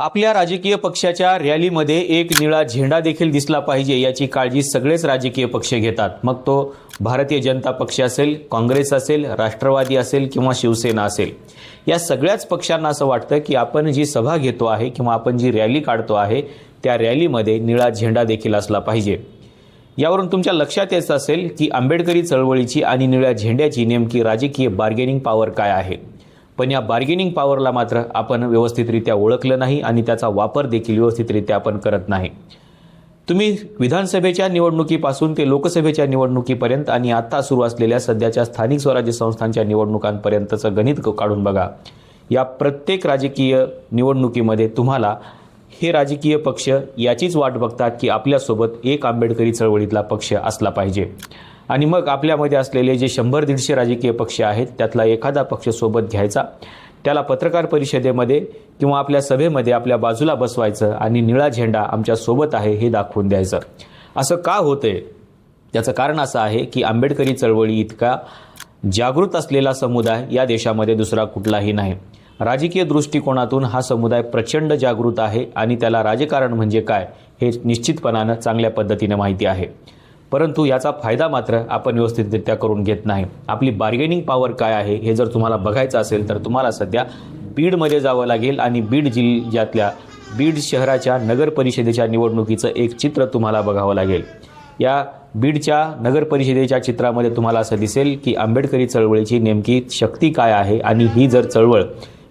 आपल्या राजकीय पक्षाच्या रॅलीमध्ये एक निळा झेंडा देखील दिसला पाहिजे याची काळजी सगळेच राजकीय पक्ष घेतात. मग तो भारतीय जनता पक्ष असेल काँग्रेस असेल राष्ट्रवादी असेल किंवा शिवसेना असेल. या सगळ्याच पक्षांना असं वाटतं की आपण जी सभा घेतो आहे किंवा आपण जी रॅली काढतो आहे त्या रॅलीमध्ये निळा झेंडा देखील असला पाहिजे. यावरून तुमच्या लक्षात येत असेल की आंबेडकरी चळवळीची आणि निळ्या झेंड्याची नेमकी राजकीय बार्गेनिंग पॉवर काय आहे? पण या बार्गेनिंग पॉवरला मात्र आपण व्यवस्थितरित्या ओळखलं नाही आणि त्याचा वापर देखील व्यवस्थितरित्या आपण करत नाही. तुम्ही विधानसभेच्या निवडणुकीपासून ते लोकसभेच्या निवडणुकीपर्यंत आणि आत्ता सुरू असलेल्या सध्याच्या स्थानिक स्वराज्य संस्थांच्या निवडणुकांपर्यंतचं गणित काढून बघा. या प्रत्येक राजकीय निवडणुकीमध्ये तुम्हाला हे राजकीय पक्ष याचीच वाट बघतात की आपल्यासोबत एक आंबेडकरी चळवळीतला पक्ष असला पाहिजे. आणि मग आपल्यामध्ये असलेले जे शंभर दीडशे राजकीय पक्ष आहेत त्यातला एखादा पक्ष सोबत घ्यायचा. त्याला पत्रकार परिषदेमध्ये किंवा आपल्या सभेमध्ये आपल्या बाजूला बसवायचं आणि निळा झेंडा आमच्यासोबत आहे हे दाखवून द्यायचं. असं का होतंय? त्याचं कारण असं आहे की आंबेडकरी चळवळी इतका जागृत असलेला समुदाय या देशामध्ये दुसरा कुठलाही नाही. राजकीय दृष्टिकोनातून हा समुदाय प्रचंड जागृत आहे आणि त्याला राजकारण म्हणजे काय हे निश्चितपणानं चांगल्या पद्धतीने माहिती आहे. परंतु याचा फायदा मात्र आपण व्यवस्थितरित्या करून घेत नाही. आपली बार्गेनिंग पॉवर काय आहे हे जर तुम्हाला बघायचं असेल तर तुम्हाला सध्या बीडमध्ये जावं लागेल आणि बीड जिल्ह्यातल्या बीड शहराच्या नगर परिषदेच्या निवडणुकीचं एक चित्र तुम्हाला बघावं लागेल. या बीडच्या नगर परिषदेच्या चित्रामध्ये तुम्हाला असं दिसेल की आंबेडकरी चळवळीची नेमकी शक्ती काय आहे आणि ही जर चळवळ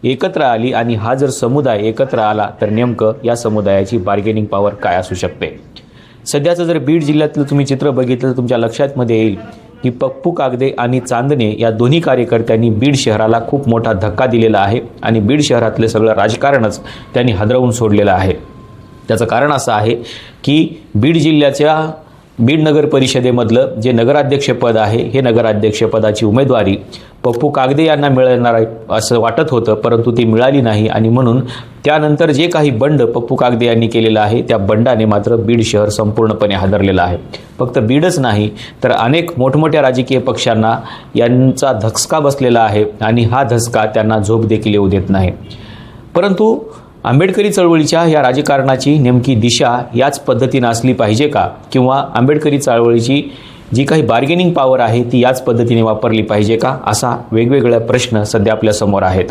एकत्र आली आणि हा जर समुदाय एकत्र आला तर नेमकं या समुदायाची बार्गेनिंग पॉवर काय असू शकते? सध्याचं जर बीड जिल्ह्यातलं तुम्ही चित्र बघितलं तर तुमच्या लक्षात मध्ये येईल की पप्पू कागदे आणि चांदणे या दोन्ही कार्यकर्त्यांनी बीड शहराला खूप मोठा धक्का दिलेला आहे आणि बीड शहरातलं सगळं राजकारणच त्यांनी हादरवून सोडलेलं आहे. त्याचं कारण असं आहे की बीड जिल्ह्याच्या बीड नगर परिषदेमधलं जे नगराध्यक्षपद आहे हे नगराध्यक्षपदाची उमेदवारी पप्पू कागदे यांना मिळणार आहे असं वाटत होतं परंतु ती मिळाली नाही. आणि म्हणून त्यानंतर जे काही बंड पप्पू कागदे यांनी केलेलं आहे त्या बंडाने मात्र बीड शहर संपूर्णपणे हादरलेलं आहे. फक्त बीडच नाही तर अनेक मोठमोठ्या राजकीय पक्षांना यांचा धसका बसलेला आहे आणि हा धसका त्यांना झोप देखील येऊ देत नाही. परंतु आंबेडकरी चळवळीच्या या राजकारणाची नेमकी दिशा याच पद्धतीनं असली पाहिजे का? किंवा आंबेडकरी चळवळीची जी काही बार्गेनिंग पॉवर आहे ती याच पद्धतीने वापरली पाहिजे का? असा वेगवेगळ्या प्रश्न सध्या आपल्यासमोर आहेत.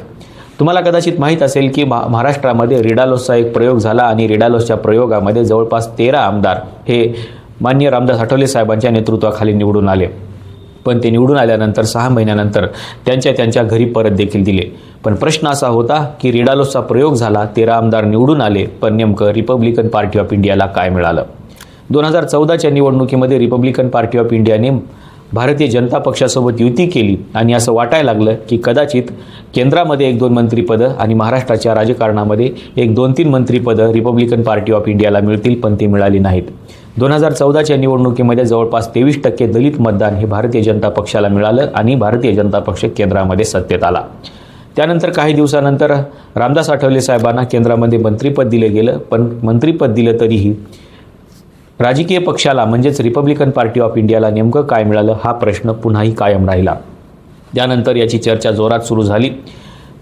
तुम्हाला कदाचित माहीत असेल की महा महाराष्ट्रामध्ये रिडालोसचा एक प्रयोग झाला आणि रिडालोसच्या प्रयोगामध्ये जवळपास तेरा आमदार हे मान्य रामदास आठवले साहेबांच्या नेतृत्वाखाली निवडून आले. पण ते निवडून आल्यानंतर सहा महिन्यानंतर त्यांच्या त्यांच्या घरी परत देखील दिले. पण प्रश्न असा होता की रिडालोसचा प्रयोग झाला तेरा आमदार निवडून आले पण नेमकं रिपब्लिकन पार्टी ऑफ इंडियाला काय मिळालं? दोन हजार चौदाच्या निवडणुकीमध्ये रिपब्लिकन पार्टी ऑफ इंडियाने भारतीय जनता पक्षासोबत युती केली आणि असं वाटायला लागलं की कदाचित केंद्रामध्ये एक दोन मंत्रिपदं आणि महाराष्ट्राच्या राजकारणामध्ये एक दोन तीन मंत्रिपदं रिपब्लिकन पार्टी ऑफ इंडियाला मिळतील पण ती मिळाली नाहीत. दोन हजार चौदाच्या निवडणुकीमध्ये जवळपास तेवीस टक्के दलित मतदान हे भारतीय जनता पक्षाला मिळालं आणि भारतीय जनता पक्ष केंद्रामध्ये सत्तेत आला. त्यानंतर काही दिवसानंतर रामदास आठवले साहेबांना केंद्रामध्ये मंत्रिपद दिलं गेलं पण मंत्रिपद दिलं तरीही राजकीय पक्षाला म्हणजेच रिपब्लिकन पार्टी ऑफ इंडियाला नेमकं काय मिळालं हा प्रश्न पुन्हाही कायम राहिला. त्यानंतर याची चर्चा जोरात सुरू झाली.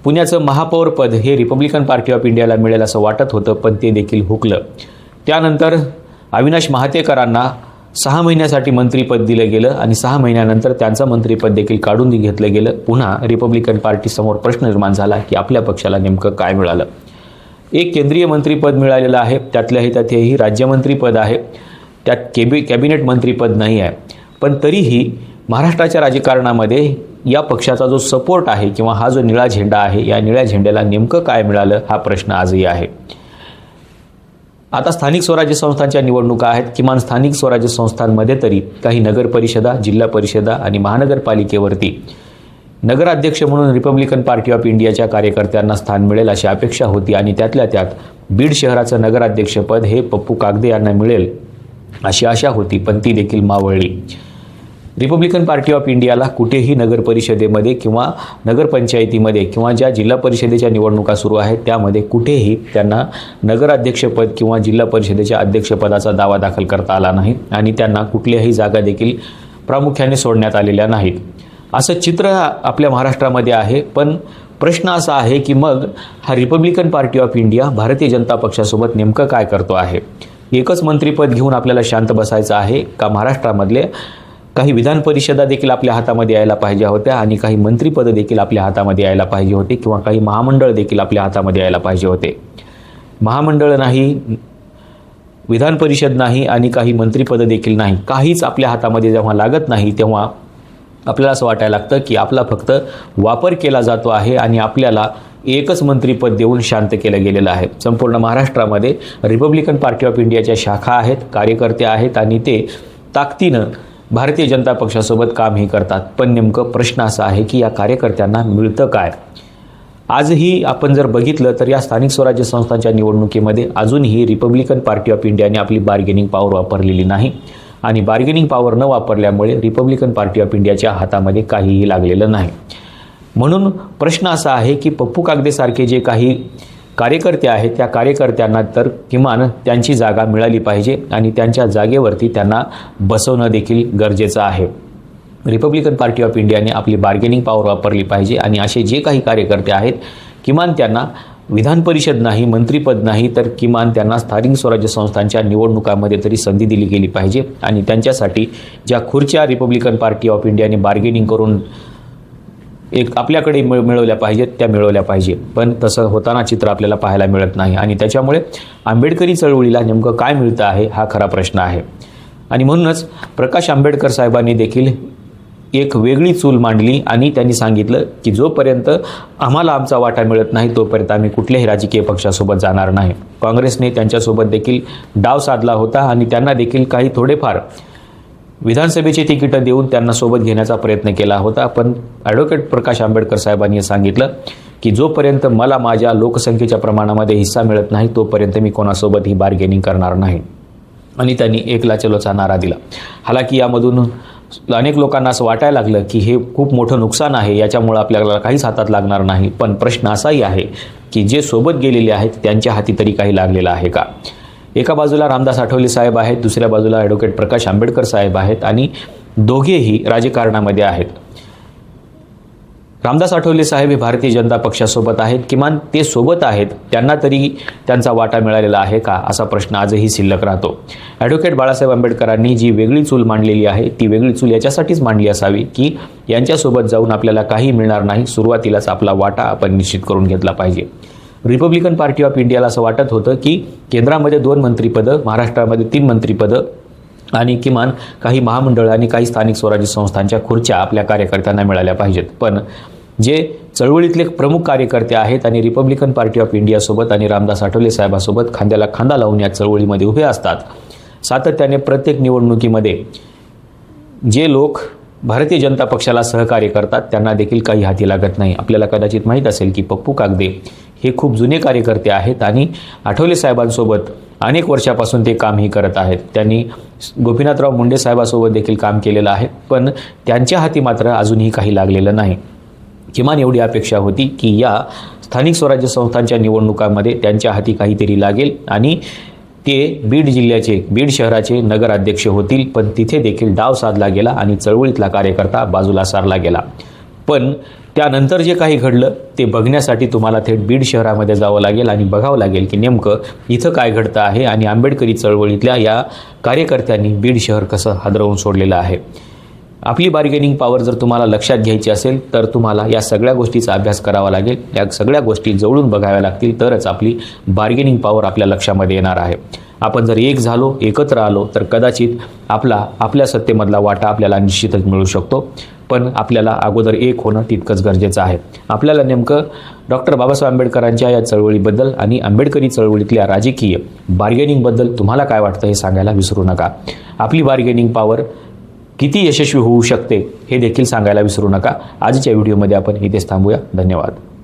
पुण्याचं महापौरपद हे रिपब्लिकन पार्टी ऑफ इंडियाला मिळेल असं वाटत होतं पण ते देखील हुकलं. त्यानंतर अविनाश महातेकरांना सहा महिन्यासाठी मंत्रीपद दिलं गेलं आणि सहा महिन्यानंतर त्यांचं मंत्रीपद देखील काढून घेतलं गेलं. पुन्हा रिपब्लिकन पार्टीसमोर प्रश्न निर्माण झाला की आपल्या पक्षाला नेमकं काय मिळालं? एक केंद्रीय मंत्रीपद मिळालेलं आहे. त्यातल्याही त्यात हेही राज्यमंत्रीपद आहे. त्यात केबि कॅबिनेट मंत्रीपद नाही आहे. पण तरीही महाराष्ट्राच्या राजकारणामध्ये या पक्षाचा जो सपोर्ट आहे किंवा हा जो निळा झेंडा आहे या निळ्या झेंड्याला नेमकं काय मिळालं हा प्रश्न आजही आहे. आता स्थानिक स्वराज्य संस्थांच्या निवडणुका आहेत. किमान स्थानिक स्वराज्य संस्थांमध्ये तरी काही नगर परिषदा जिल्हा परिषदा आणि महानगरपालिकेवरती नगराध्यक्ष म्हणून रिपब्लिकन पार्टी ऑफ इंडियाच्या कार्यकर्त्यांना स्थान मिळेल अशी अपेक्षा होती आणि त्यातल्या त्यात बीड शहराचं नगराध्यक्षपद हे पप्पू कागदे यांना मिळेल अशी आशा होती पण ती देखील मावळली. रिपब्लिकन पार्टी ऑफ इंडियाला कुठेही नगरपरिषदेमध्ये किंवा नगरपंचायतीमध्ये किंवा ज्या जिल्हा परिषदेच्या निवडणुका सुरू आहेत त्यामध्ये कुठेही त्यांना नगराध्यक्षपद किंवा जिल्हा परिषदेच्या अध्यक्षपदाचा दावा दाखल करता आला नाही आणि त्यांना कुठल्याही जागा देखील प्रामुख्याने सोडण्यात आलेल्या नाहीत. असं चित्र आपल्या महाराष्ट्रामध्ये आहे पण प्रश्न असा आहे की मग हा Republican party of India Bharatiya Janata पक्षासोबत नेमकं काय करतो आहे? एकच मंत्रिपद घेऊन आपल्याला शांत बसायचं आहे का महाराष्ट्रामधले काही विधान परिषदा देखील आपल्या हातामध्ये यायला पाहिजे होत्या आणि काही मंत्रिपदं देखील आपल्या हातामध्ये यायला पाहिजे होते किंवा काही महामंडळ देखील आपल्या हातामध्ये यायला पाहिजे होते. महामंडळ नाही विधान परिषद नाही आणि काही मंत्रिपदं देखील नाही. काहीच आपल्या हातामध्ये जेव्हा लागत नाही तेव्हा आपल्याला असं वाटायला लागतं की आपला फक्त वापर केला जातो आहे आणि आपल्याला एकच मंत्रीपद देऊन शांत केलं गेलेलं आहे. संपूर्ण महाराष्ट्रामध्ये रिपब्लिकन पार्टी ऑफ इंडियाच्या शाखा आहेत कार्यकर्ते आहेत आणि ते ताकदीनं भारतीय जनता पक्षासोबत कामही करतात. पण नेमकं प्रश्न असा आहे की या कार्यकर्त्यांना मिळतं काय? आजही आपण जर बघितलं तर या स्थानिक स्वराज्य संस्थांच्या निवडणुकीमध्ये अजूनही रिपब्लिकन पार्टी ऑफ इंडियाने आपली बार्गेनिंग पॉवर वापरलेली नाही. आणि बार्गेनिंग पॉवर न वापरल्यामुळे रिपब्लिकन पार्टी ऑफ इंडियाच्या हातामध्ये काहीही लागलेलं नाही. म्हणून प्रश्न असा आहे की पप्पू कागदेसारखे जे काही कार्यकर्ते आहेत त्या कार्यकर्त्यांना तर किमान त्यांची जागा मिळाली पाहिजे आणि त्यांच्या जागेवरती त्यांना बसवणं देखील गरजेचं आहे. रिपब्लिकन पार्टी ऑफ इंडियाने आपली बार्गेनिंग पॉवर वापरली पाहिजे आणि असे जे काही कार्यकर्ते आहेत किमान त्यांना विधान परिषद नाही मंत्रिपद नाही तर किमान त्यांना स्थानिक स्वराज्य संस्थांच्या निवडणुकामध्ये तरी संधी दिली गेली पाहिजे आणि त्यांच्यासाठी ज्या खुर्च्या रिपब्लिकन पार्टी ऑफ इंडियाने बार्गेनिंग करून एक आपल्याकडे मिळ मिळवल्या पाहिजेत त्या मिळवल्या पाहिजे पण तसं होताना चित्र आपल्याला पाहायला मिळत नाही. आणि त्याच्यामुळे आंबेडकरी चळवळीला नेमकं काय मिळतं आहे हा खरा प्रश्न आहे. आणि म्हणूनच प्रकाश आंबेडकर साहेबांनी देखील एक वेगळी चूल मांडली आणि त्यांनी सांगितलं की जोपर्यंत आम्हाला आमचा वाटा मिळत नाही तोपर्यंत आम्ही कुठल्याही राजकीय पक्षासोबत जाणार नाही. काँग्रेसने त्यांच्यासोबत देखील डाव साधला होता आणि त्यांना देखील काही थोडेफार विधानसभेची तिकीटं देऊन त्यांना सोबत घेण्याचा प्रयत्न केला होता पण ॲडव्होकेट प्रकाश आंबेडकर साहेबांनी सांगितलं की जोपर्यंत मला माझ्या लोकसंख्येच्या प्रमाणामध्ये हिस्सा मिळत नाही तोपर्यंत मी कोणासोबत ही बार्गेनिंग करणार नाही. आणि त्यांनी एक चलोचा नारा दिला. हालाकी यामधून अनेक लोकांना असं वाटायला लागलं की हे खूप मोठं नुकसान आहे याच्यामुळं आपल्याला काहीच हातात लागणार नाही. पण प्रश्न असाही आहे की जे सोबत गेलेले आहेत त्यांच्या हाती तरी काही लागलेलं आहे का? एका बाजूला रामदास आठवले साहेब आहेत दुसऱ्या बाजूला ॲडव्होकेट प्रकाश आंबेडकर साहेब आहेत आणि दोघेही राजकारणामध्ये आहेत. रामदास आठवले साहेब हे भारतीय जनता पक्षासोबत आहेत किमान ते सोबत आहेत त्यांना तरी त्यांचा वाटा मिळालेला आहे का असा प्रश्न आजही शिल्लक राहतो. ॲडव्होकेट बाळासाहेब आंबेडकरांनी जी वेगळी चूल मांडलेली आहे ती वेगळी चूल याच्यासाठीच मांडली असावी की यांच्यासोबत जाऊन आपल्याला काही मिळणार नाही सुरुवातीलाच आपला वाटा आपण निश्चित करून घेतला पाहिजे. रिपब्लिकन पार्टी ऑफ इंडियाला असं वाटत होतं की केंद्रामध्ये दोन मंत्रिपदं महाराष्ट्रामध्ये तीन मंत्रिपदं आणि किमान काही महामंडळ आणि काही स्थानिक स्वराज्य संस्थांच्या खुर्च्या आपल्या कार्यकर्त्यांना मिळाल्या पाहिजेत. पण जे चळवळीतले प्रमुख कार्यकर्ते आहेत आणि रिपब्लिकन पार्टी ऑफ इंडियासोबत आणि रामदास आठवले साहेबासोबत खांद्याला खांदा लावून या चळवळीमध्ये उभे असतात. सातत्याने प्रत्येक निवडणुकीमध्ये जे लोक भारतीय जनता पक्षाला सहकार्य करतात त्यांना देखील काही हाती लागत नाही. आपल्याला कदाचित माहीत असेल की पप्पू कागदे हे खूप जुने कार्यकर्ते आहेत आणि आठवले साहेबांसोबत अनेक वर्षापासून ते कामही करत आहेत. त्यांनी गोपीनाथराव मुंडे साहेबासोबत देखील काम केलेलं आहे पण त्यांच्या हाती मात्र अजूनही काही लागलेलं नाही. किमान एवढी अपेक्षा होती की या स्थानिक स्वराज्य संस्थांच्या निवडणुकांमध्ये त्यांच्या हाती काहीतरी लागेल आणि ते बीड जिल्ह्याचे बीड शहराचे नगराध्यक्ष होतील पण तिथे देखील डाव साधला गेला आणि चळवळीतला कार्यकर्ता बाजूला सारला गेला. पण त्यानंतर जे काही घडलं ते बघण्यासाठी तुम्हाला थेट बीड शहरामध्ये जावं लागेल आणि बघावं लागेल की नेमकं इथं काय घडतं आहे आणि आंबेडकरी चळवळीतल्या या कार्यकर्त्यांनी बीड शहर कसं हादरवून सोडलेलं आहे. आपली बार्गेनिंग पॉवर जर तुम्हाला लक्षात घ्यायची असेल तर तुम्हाला या सगळ्या गोष्टीचा अभ्यास करावा लागेल. या सगळ्या गोष्टी जवळून बघाव्या लागतील तरच आपली बार्गेनिंग पॉवर आपल्या लक्षामध्ये येणार आहे. आपण जर एक झालो एकत्र आलो तर कदाचित आपला आपल्या सत्तेमधला वाटा आपल्याला निश्चितच मिळू शकतो. पण आपल्याला अगोदर एक होणं तितकंच गरजेचं आहे. आपल्याला नेमकं डॉक्टर बाबासाहेब आंबेडकरांच्या या चळवळीबद्दल आणि आंबेडकरी चळवळीतल्या राजकीय बार्गेनिंगबद्दल तुम्हाला काय वाटतं हे सांगायला विसरू नका. आपली बार्गेनिंग पॉवर किती यशस्वी होऊ शकते हे देखील सांगायला विसरू नका. आजच्या व्हिडिओमध्ये आपण इथेच थांबूया. धन्यवाद.